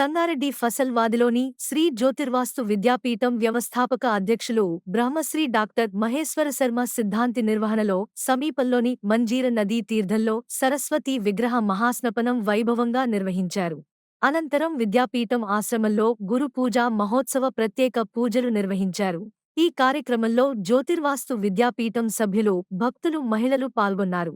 సంగారెడ్డి ఫసల్వాదిలోని శ్రీ జ్యోతిర్వాస్తు విద్యాపీఠం వ్యవస్థాపక అధ్యక్షులు బ్రహ్మశ్రీ డాక్టర్ మహేశ్వర శర్మ సిద్ధాంతి నిర్వహణలో సమీపంలోని మంజీర నదీ తీర్థంలో సరస్వతి విగ్రహ మహాస్నపనం వైభవంగా నిర్వహించారు. అనంతరం విద్యాపీఠం ఆశ్రమంలో గురు పూజా మహోత్సవ ప్రత్యేక పూజలు నిర్వహించారు. ఈ కార్యక్రమంలో జ్యోతిర్వాస్తు విద్యాపీఠం సభ్యులు భక్తులు మహిళలు పాల్గొన్నారు.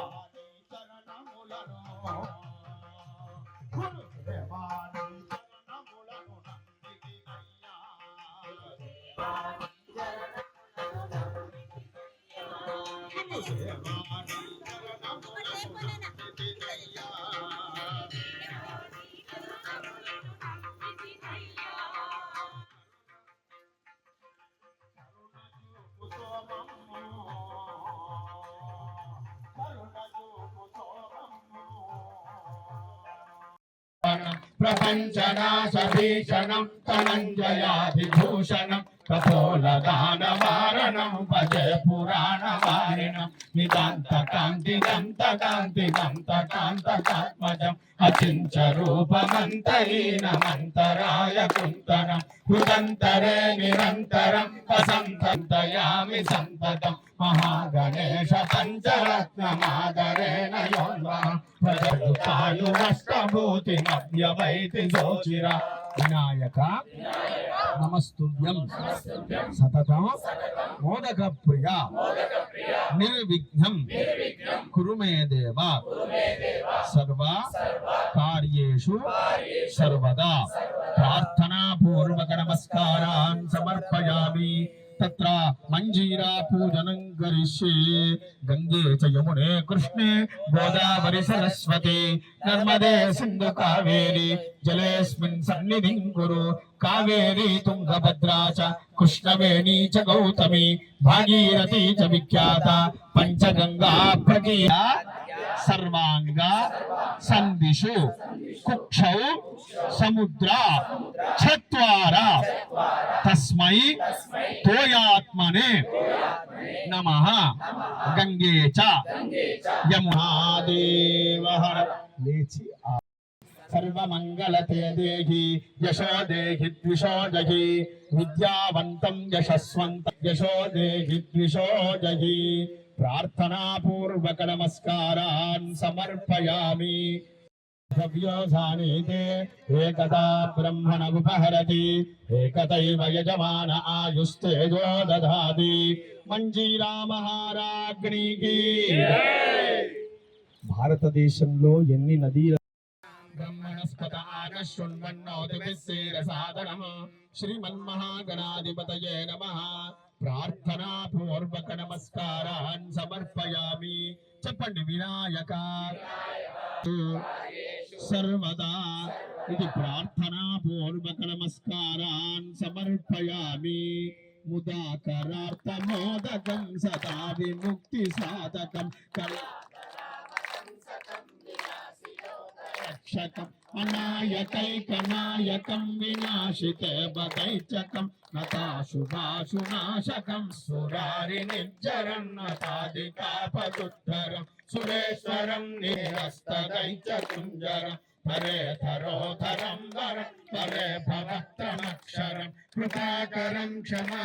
হয় प्रपञ्चनाशभीषणं धनञ्जयाभिभूषणम् ప్రపంచనాశభీషణం ధనంజయాభిభూషణం కపోలదానవారణం భజయ పురాణవారిణం నిదాంత కాంతి దంత కాంతి దంత కాంత కాత్మజం అచించ రూపమంతహీనమంతరాయ కుంతనం హృదంతరే నిరంతరం వసంతంతయామి సంతతం మహాగణేశ పంచరత్నమాదరేణ యోన్వః ప్రజలుతాయురష్టభూతి నవ్యవైతి జోచిరా వినాయక నమస్తుభ్యం సతతం మోదక ప్రియ నిర్విఘ్నం కురు మే దేవ సర్వ కార్యేషు సర్వదా ప్రార్థనా పూర్వక నమస్కారాన్ సమర్పయామి తత్ర మంజీరా పూజనం కరిష్యే గంగే చ యమునే కృష్ణే గోదావరి సరస్వతి నర్మదే సింధు కావేరి జలేస్మిన్ సన్నిధిం కురు కావేరి తుంగభద్రా చ కృష్ణవేణీ చ గౌతమి భాగీరథి చ విఖ్యాత పంచగంగా ప్రకీయ सर्वांग संदिशु कुक्ष, समुद्र चुरा तस्मय तोयात्मने नमः। गंगे च। यमुनादेव। लेचिया सर्वमङ्गलते देहि यशो देहि द्विषो जहि विद्यावन्तं यशस्वन्तं यशो देहि द्विषो जहि ప్రార్థనాపూర్వక నమస్కారాన్ సమర్పయామి. ద్రవ్యోధానీతే ఏకదా బ్రహ్మణ ఉపహరతి ఏకతైవ యజమాన ఆయుస్తేజో దధాతి మంజీరా మహారాజ్ఞికి భారతదేశంలో ఎన్ని నదీల బ్రహ్మణస్పత ఆనశృణ్వన్నోతిభిస్సేరసాదనం శ్రీమన్మహాగణాధిపతయే నమ. ప్రార్థనా పూర్వక నమస్కారాన్ సమర్పయామి. చెప్పండి వినాయక. సర్వదా. ఇది ప్రార్థనా పూర్వక నమస్కారాన్ సమర్పయామి. ముదాకరార్థమోదకం సదా విముక్తి సాధకం కల్ రక్షకం అనాయకైకనాయకం వినాశితే బదైచకం నతాశుభాశునాశకం సురారి నిర్జరం నతాదికాపదుద్ధరం సురేశ్వరం నిరస్తదైచకుంజరం పరే ధరోధరం వరం పరే భవత్రమక్షరం. కృపాకరం క్షమా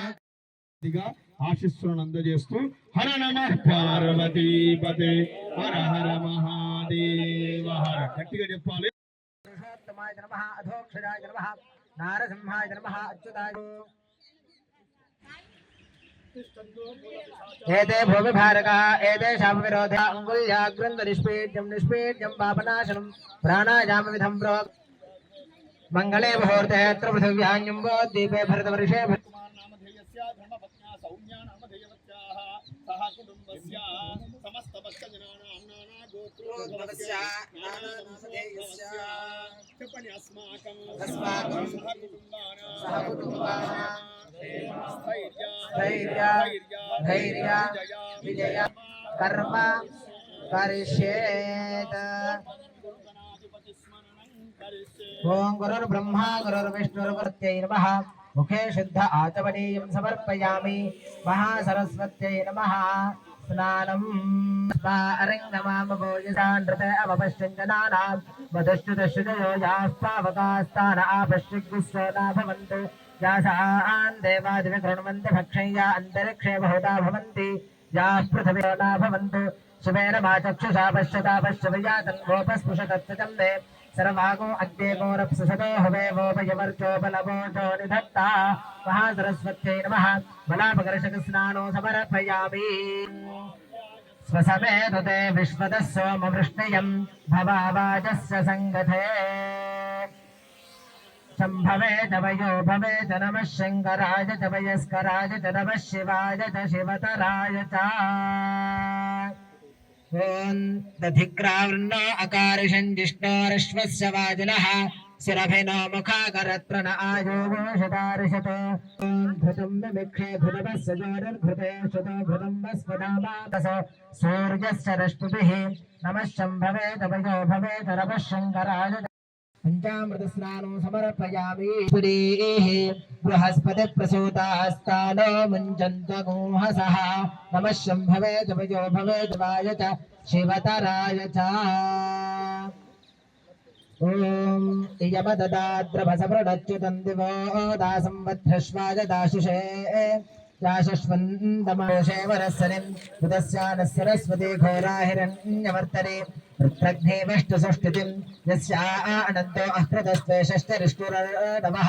గా ఆశిస్సులను అందజేస్తూ హర నమ పార్వతీపతే హర హర మహా మహాదేవ హర గట్టిగా చెప్పాలి పురుషోత్తమాయ నమ అధోక్షజాయ నమ నారసింహాయ నమ అచ్యుతాయ ఏతే భూమి భారకా ఏతేషాం విరోధ అంగుళ్యాగ్రంథ నిష్పీడ్యం నిష్పీడ్యం పాపనాశనం ప్రాణాయామ విధం ప్రో మంగళే ముహూర్తే అత్ర పృథివ్యాన్యం దీపే భరతవర్షే భ- చెప్పండి అస్మాకం అస్మాకం సహకుటుంబానాం సహకుటుంబానాం స్థైర్య ధైర్య ధైర్య విజయ. కర్మ కరిష్యేత. ఓం గురుర్బ్రహ్మా గురుర్విష్ణుర్వృత్యై నమః. ముఖే శుద్ధ ఆచమనీయం సమర్పయామి మహాసరస్వత్యై నమ స్నానం అరంగమామభోజసానృత అవపశ్చంజనానాం వదశ్చుదశ్చుదయోజాः పావకాస్తాన ఆపశ్చిగ్గుస్సోనా భవంతు యాసాన్ దేవాదివి కృణవంతి భక్షయ్యా అంతరిక్షే బహుదా భవంతి యాः పృథివీ భవంతు శివేన మా చక్షుషా పశ్యతా పశ్యవయా తన్వోపస్పృశతత్సజం మే सर्वागो अद्येगो रप्सुषदो हवेवोपयवर्चोपलवो जो निधत्ता। महा सरस्वत्यै नमः। बलापकर्षक स्नानो समर्पयामि। स्वसमे तुते विश्वतः सोमवृष्णयम् भवावाजस्य सङ्गते शम्भवे तवयो भवे च नमः शङ्कराय च वयस्कराय च नमः शिवाय च शिवतराय च। ॐ दधिक्रावृन्नो अकारिषन् जिष्णोरश्वस्य वाजिनः शिरभिनो आयो विमिक्षे श्रुतो सूर्यस्य नमः शम्भवे भवे तरपः शङ्कराय। पञ्चामृतस्नानं समर्पयामि। पुरीः बृहस्पतिप्रसूतास्तानो नम नमः शम्भवे जपयो भवेद्वाय च शिवतराय च। ॐ दास दासंवत्सृष्वाय दाशिषे याशश्वन्दमोषे वरस्सनिम् उदस्यानः सरस्वती घोरा हिरण्यवर्तने वृत्रघ्नेवष्टुसुष्टितिम् यस्या अनन्तो अह्रदस्त्वेषष्टरिष्टुरनवः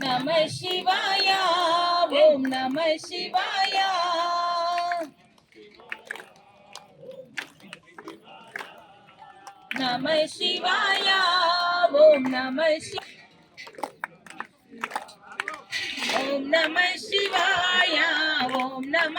நம சிவாயா ஓம் நம சிவாயா நம சிவாயா ஓம் நம ஓம் நம சிவாயா ஓம் நம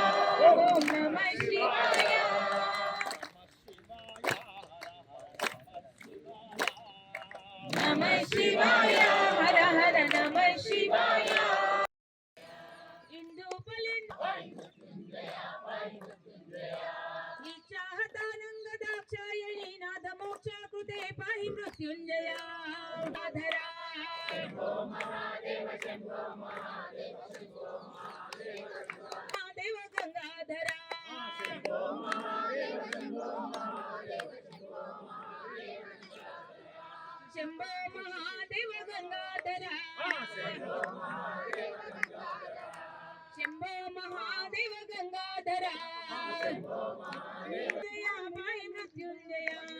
नादमोक्षाकृते पाहि मृत्युञ्जया धरा महादेव गंगाधरा शंभो महादेव गंगाधरा शंभो महादेव गंगाधरा जया पाय मृत्युंजया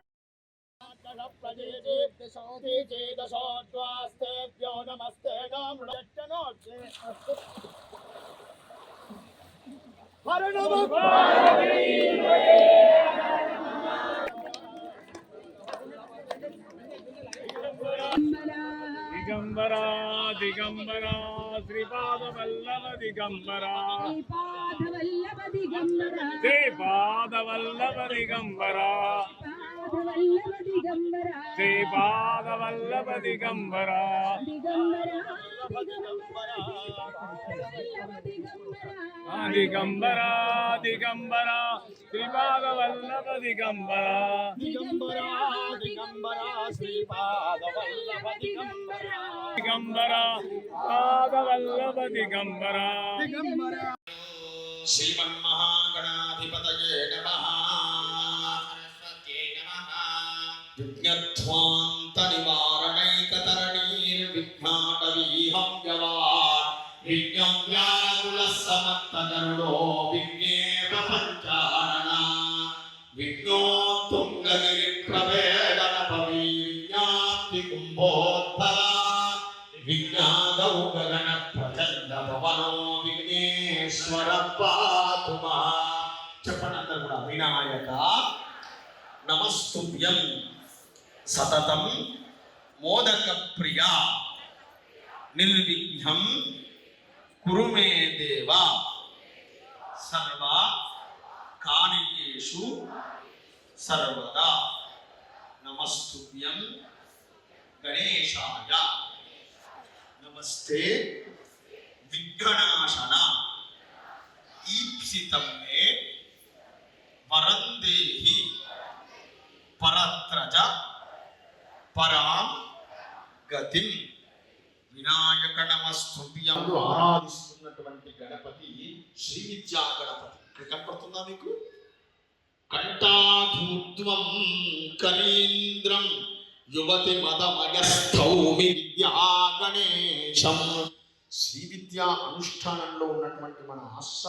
नमः प्रमुञ्च धन्वनस्तमभयोरार्तियोर्जान् चेदशोऽस्तेभ्यो नमस्ते नामृतनोक्षे हर नमः Mala దిగంబరా దిగంబరా శ్రీపాదవల్లభ దిగంబరా పాదవల్లభ దిగంబర శ్రీపాదవల్లభ దిగంబరా పాదవల్లభ దిగంబర శ్రీపాదవల్లభ దిగంబరా దిగంబర దిగంబర దిగంబరా దిగంబరా శ్రీపాదవల్లభ దిగంబరా దిగంబరా దిగంబరా శ్రీపాదవల్లభ దిగంబరా దిగంబరా పాదవల్లభ దిగంబరా దిగంబరా శ్రీమన్మహాగణాధిపతయే నమః విఘ్నధ్వాంత నివారణైకతరణీర్విఘ్నాటవీహం వ్యవార్ విజ్ఞం వ్యాకుల సమత్తగరుడో విఘ్నేవ పంచారణ విఘ్నోత్తుంగగిరిప్రవేదన పవీ విజ్ఞాప్తి కుంభోద్భవ విజ్ఞాదౌ గగన ప్రచండ భవనో విఘ్నేశ్వర పాతుమా చెప్పండి అందరు కూడా వినాయక నమస్తుభ్యం. సతతం మోదక ప్రియ నిర్విఘ్నం కురు మే దేవ సర్వ కార్యేషు సర్వదా నమస్తుభ్యం గణేశాయ నమస్తే విఘ్ననాశన ఈప్సితం మే వరం దేహి పరత్రజ పరాం గతిం వినాయక నమస్తుభ్యం ఆరాధిస్తున్నటువంటి గణపతి శ్రీ విద్యా గణపతి ఇక్కడ కనపడుతుందా మీకు? కంఠాధూర్ధ్వం కరీంద్రం యువతి మదమయస్థౌమి విద్యా గణేశం శ్రీ విద్యా అనుష్ఠానంలో ఉన్నటువంటి మన ఆస్థ